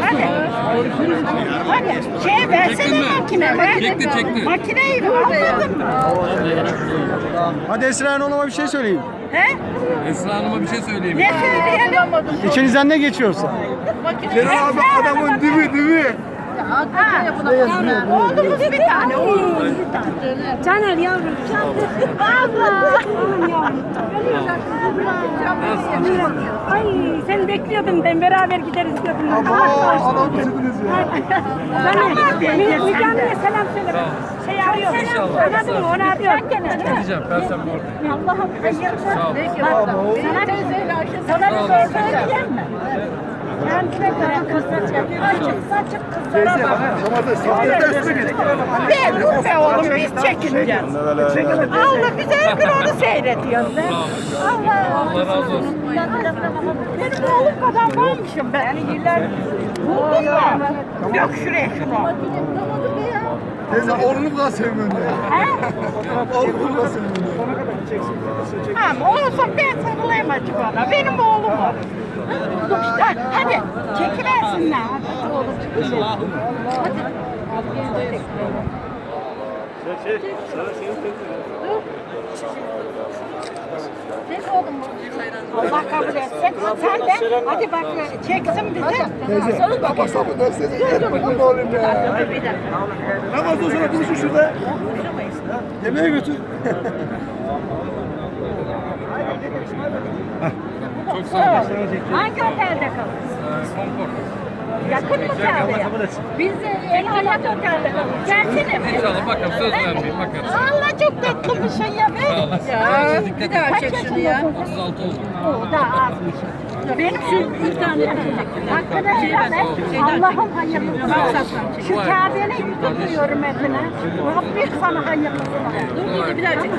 Hadi. Hadi. Şey versene makine. Ver. Çekti, çekti. Makineyi almadın mı? Hadi Esra Hanım'a bir şey söyleyin. He? Esra Hanım'a bir şey söyleyeyim. Ne söyleyelim? İçinizden ne geçiyorsa. Cenab-ı adamın dibi dibi. Oğlumuz bir tane, oğlumuz bir tane. Caner yavrum. Allah! Ay seni bekliyordum ben beraber gideriz diyordum. Adam bitirdiniz ya. Ben Müjgan'la selam söyle. Şey arıyor. Anladın mı? Onu arıyor. Gideceğim. Perşembe orada. Allah'ım hayırlı. Sağ ol. Sana bir bir şey söyleyeyim mi? Saçık kızlara bak. Be dur be oğlum biz çekineceğiz. Allah bize her gün onu seyrediyoruz. Allah razı olsun. Benim oğlum kadar varmışım ben. Yıllar buldun mu? Dök şuraya şunu. Teyze oğlunu da sevmiyorum ya. Oğlunu da sevmiyorum. Ama olsun ben sarılayım acı bana. Benim oğlum o. İşte, hadi çekiversinler. Hadi oğlum. Allah kabul etsin. Sen de hadi bak çeksin bizi. Teyze da size yerim. Ne olayım ya. Namazdan sonra buluşun şurada. Yemeğe götür. Çok sağ olun. Hangi otelde kalın? Konfor. Yakın mı kahveye? Biz de en hayat otelde kalın. Gelsene mi? İnşallah bakalım söz vermeyeyim bakarız. Allah çok tatlı bir şey ya be. Sağ olasın. Ya bir daha çek şunu ya. 36 oldu. O da azmış. Benim şu bir tane hakkını helal et. Allah'ım hayırlısı olsun. Şu Kabe'nin yüzü duyuyorum hepine. Rabbim sana hayırlısını. Bir daha çek.